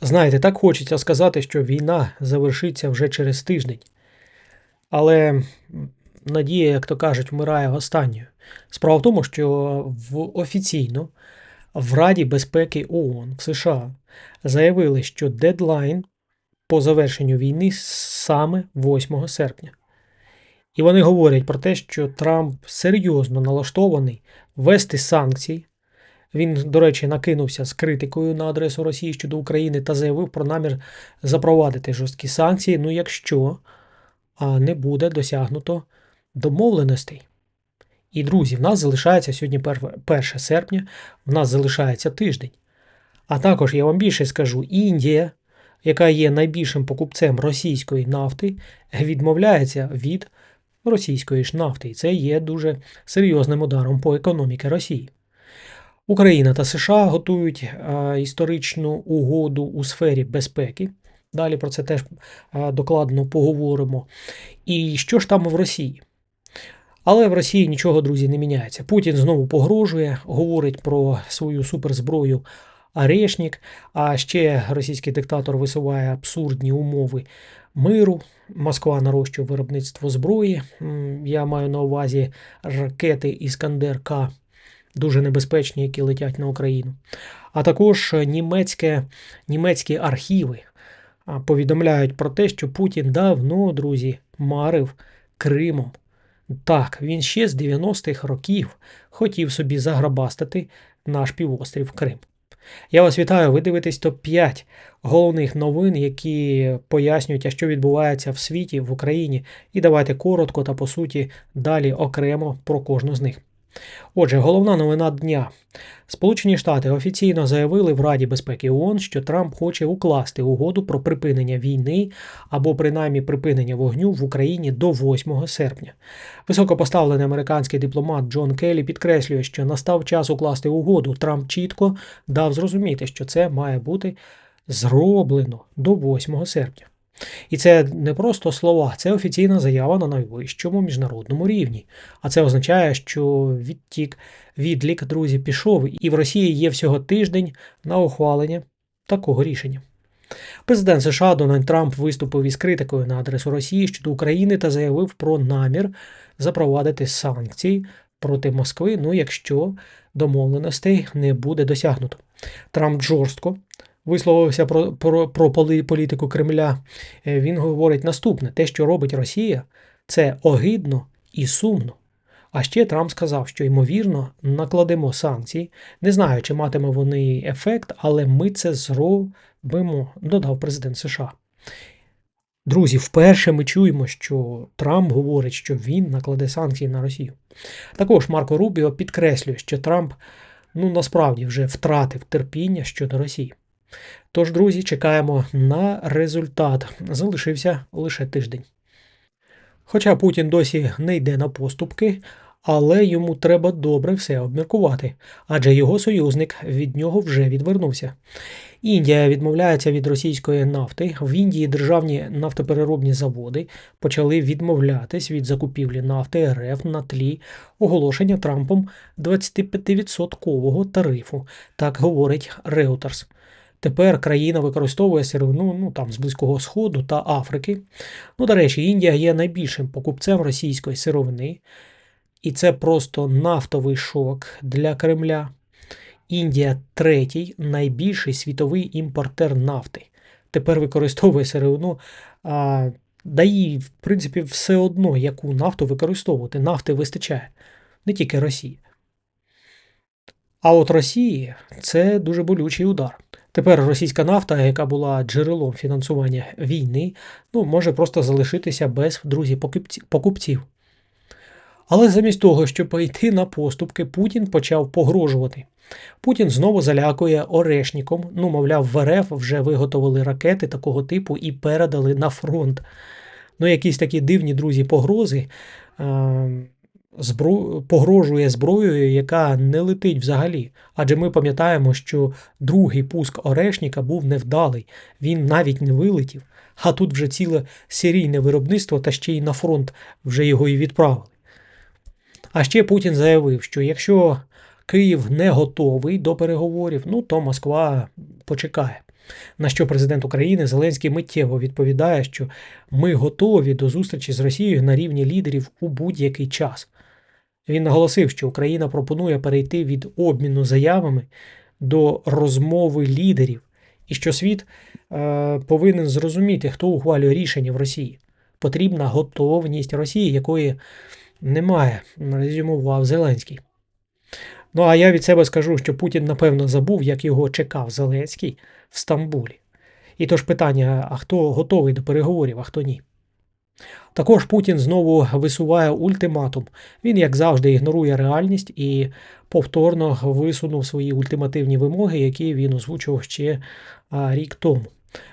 Знаєте, так хочеться сказати, що війна завершиться вже через тиждень. Але надія, як то кажуть, вмирає останньою. Справа в тому, що в офіційно в Раді безпеки ООН в США заявили, що дедлайн по завершенню війни саме 8 серпня. І вони говорять про те, що Трамп серйозно налаштований ввести санкції. Він, до речі, накинувся з критикою на адресу Росії щодо України та заявив про намір запровадити жорсткі санкції, ну якщо не буде досягнуто домовленостей. І, друзі, в нас залишається сьогодні 1 серпня, в нас залишається тиждень. А також я вам більше скажу: Індія, яка є найбільшим покупцем російської нафти, відмовляється від російської ж нафти. І це є дуже серйозним ударом по економіці Росії. Україна та США готують е, історичну угоду у сфері безпеки. Далі про це теж е, докладно поговоримо. І що ж там в Росії? Але в Росії нічого, друзі, не міняється. Путін знову погрожує, говорить про свою суперзброю Арешнік, а ще російський диктатор висуває абсурдні умови миру. Москва нарощує виробництво зброї. Я маю на увазі ракети Іскандер К, дуже небезпечні, які летять на Україну. А також німецьке, німецькі архіви повідомляють про те, що Путін давно, друзі, марив Кримом. Так, він ще з 90-х років хотів собі заграбастати наш півострів Крим. Я вас вітаю, ви дивитесь топ-5 головних новин, які пояснюють, а що відбувається в світі, в Україні. І давайте коротко та по суті далі окремо про кожну з них. Отже, головна новина дня. Сполучені Штати офіційно заявили в Раді безпеки ООН, що Трамп хоче укласти угоду про припинення війни або принаймні припинення вогню в Україні до 8 серпня. Високопоставлений американський дипломат Джон Келлі підкреслює, що настав час укласти угоду. Трамп чітко дав зрозуміти, що це має бути зроблено до 8 серпня. І це не просто слова, це офіційна заява на найвищому міжнародному рівні. А це означає, що відтік, відлік, друзі, пішов, і в Росії є всього тиждень на ухвалення такого рішення. Президент США Дональд Трамп виступив із критикою на адресу Росії щодо України та заявив про намір запровадити санкції проти Москви, ну якщо домовленостей не буде досягнуто. Трамп жорстко висловився про, про, про політику Кремля. Е, Він говорить наступне: те, що робить Росія, це огидно і сумно. А ще Трамп сказав, що ймовірно накладемо санкції. Не знаю, чи матиме вони ефект, але ми це зробимо, додав президент США. Друзі, вперше ми чуємо, що Трамп говорить, що він накладе санкції на Росію. Також Марко Рубіо підкреслює, що Трамп ну насправді вже втратив терпіння щодо Росії. Тож, друзі, чекаємо на результат. Залишився лише тиждень. Хоча Путін досі не йде на поступки, але йому треба добре все обміркувати, адже його союзник від нього вже відвернувся. Індія відмовляється від російської нафти. В Індії державні нафтопереробні заводи почали відмовлятись від закупівлі нафти РФ на тлі оголошення Трампом 25% тарифу. Так говорить Reuters. Тепер країна використовує сировину ну, там, з Близького Сходу та Африки. Ну, до речі, Індія є найбільшим покупцем російської сировини, і це просто нафтовий шок для Кремля. Індія третій найбільший світовий імпортер нафти. Тепер використовує сировину. А, да їй, в принципі, все одно, яку нафту використовувати. Нафти вистачає, не тільки Росії. А от Росії це дуже болючий удар. Тепер російська нафта, яка була джерелом фінансування війни, ну, може просто залишитися без друзі покупців. Але замість того, щоб пойти на поступки, Путін почав погрожувати. Путін знову залякує Орешніком. Ну, мовляв, в РФ вже виготовили ракети такого типу і передали на фронт. Ну, якісь такі дивні друзі погрози. Е, збро... погрожує зброєю, яка не летить взагалі. Адже ми пам'ятаємо, що другий пуск Орешніка був невдалий, він навіть не вилетів, а тут вже ціле серійне виробництво та ще й на фронт вже його і відправили. А ще Путін заявив, що якщо Київ не готовий до переговорів, ну то Москва почекає. На що президент України Зеленський миттєво відповідає, що ми готові до зустрічі з Росією на рівні лідерів у будь-який час. Він наголосив, що Україна пропонує перейти від обміну заявами до розмови лідерів, і що світ е, повинен зрозуміти, хто ухвалює рішення в Росії. Потрібна готовність Росії, якої немає, резюмував Зеленський. Ну а я від себе скажу, що Путін напевно забув, як його чекав Зеленський в Стамбулі. І тож питання: а хто готовий до переговорів, а хто ні? Також Путін знову висуває ультиматум. Він, як завжди, ігнорує реальність і повторно висунув свої ультимативні вимоги, які він озвучував ще рік тому.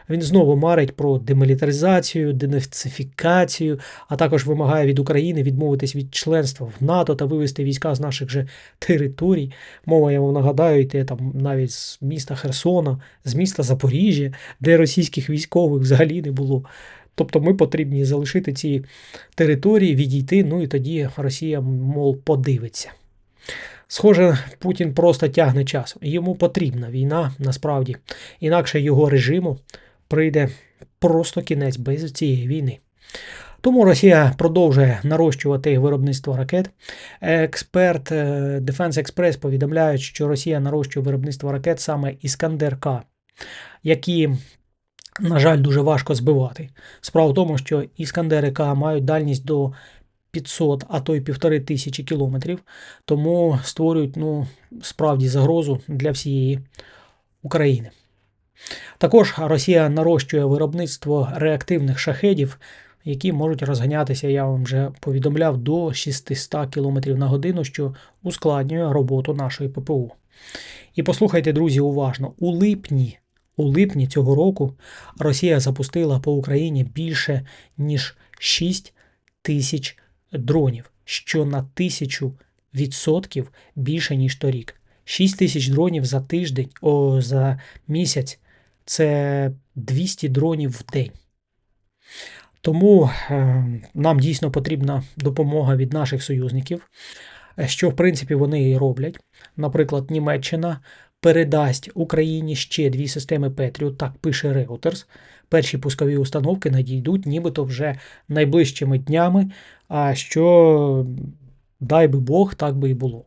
Він знову марить про демілітаризацію, денацифікацію, а також вимагає від України відмовитись від членства в НАТО та вивести війська з наших же територій. Мова, я вам нагадаю, йде там навіть з міста Херсона, з міста Запоріжжя, де російських військових взагалі не було. Тобто ми потрібні залишити ці території, відійти, ну і тоді Росія, мов, подивиться. Схоже, Путін просто тягне час. Йому потрібна війна насправді, інакше його режиму прийде просто кінець без цієї війни. Тому Росія продовжує нарощувати виробництво ракет. Експерт е, Defense Express повідомляє, що Росія нарощує виробництво ракет саме Іскандер К, які, на жаль, дуже важко збивати. Справа в тому, що Іскандери К мають дальність до 500, а то й півтори тисячі кілометрів, тому створюють ну, справді загрозу для всієї України. Також Росія нарощує виробництво реактивних шахедів, які можуть розганятися, я вам вже повідомляв, до 600 км на годину, що ускладнює роботу нашої ППУ. І послухайте, друзі, уважно, у липні у липні цього року Росія запустила по Україні більше ніж 6 тисяч дронів, що на тисячу відсотків більше, ніж торік. 6 тисяч дронів за тиждень, о, за місяць це 200 дронів в день. Тому е, нам дійсно потрібна допомога від наших союзників, що в принципі вони і роблять. Наприклад, Німеччина передасть Україні ще дві системи Patriot, так пише Reuters. Перші пускові установки надійдуть нібито вже найближчими днями, а що, дай би Бог, так би і було.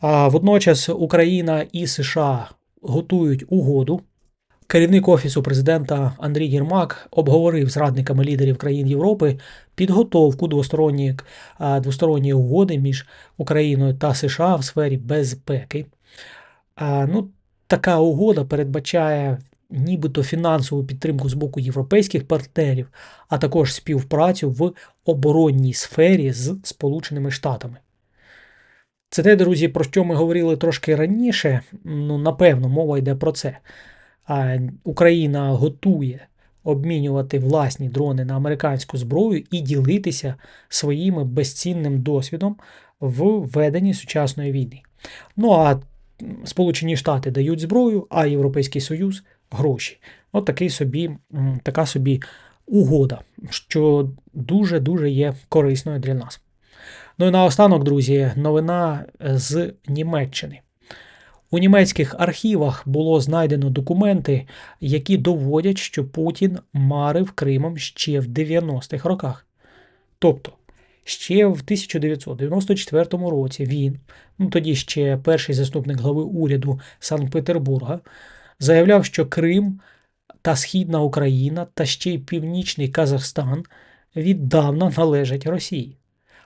А Водночас Україна і США готують угоду. Керівник Офісу президента Андрій Єрмак обговорив з радниками лідерів країн Європи підготовку двосторонньої, двосторонньої угоди між Україною та США в сфері безпеки. Ну, Така угода передбачає нібито фінансову підтримку з боку європейських партнерів, а також співпрацю в оборонній сфері з Сполученими Штатами. Це те, друзі, про що ми говорили трошки раніше. Ну, напевно, мова йде про це. Україна готує обмінювати власні дрони на американську зброю і ділитися своїм безцінним досвідом в веденні сучасної війни. Ну а Сполучені Штати дають зброю, а Європейський Союз гроші. От такий собі, така собі угода, що дуже-дуже є корисною для нас. Ну і наостанок, друзі, новина з Німеччини. У німецьких архівах було знайдено документи, які доводять, що Путін марив Кримом ще в 90-х роках. Тобто, ще в 1994 році він, ну тоді ще перший заступник глави уряду Санкт-Петербурга, заявляв, що Крим та Східна Україна та ще й Північний Казахстан віддавна належать Росії.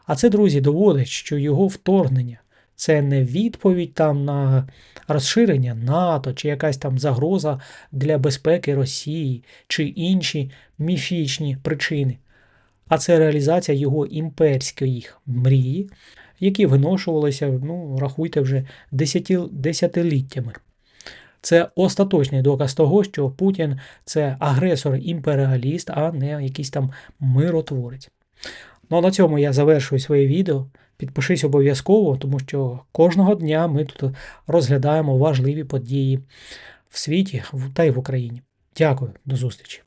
А це, друзі, доводить, що його вторгнення це не відповідь там на розширення НАТО чи якась там загроза для безпеки Росії чи інші міфічні причини. А це реалізація його імперської мрії, які виношувалися, ну, рахуйте вже десятиліттями. Це остаточний доказ того, що Путін це агресор-імперіаліст, а не якийсь там миротворець. Ну а на цьому я завершую своє відео. Підпишись обов'язково, тому що кожного дня ми тут розглядаємо важливі події в світі та й в Україні. Дякую, до зустрічі!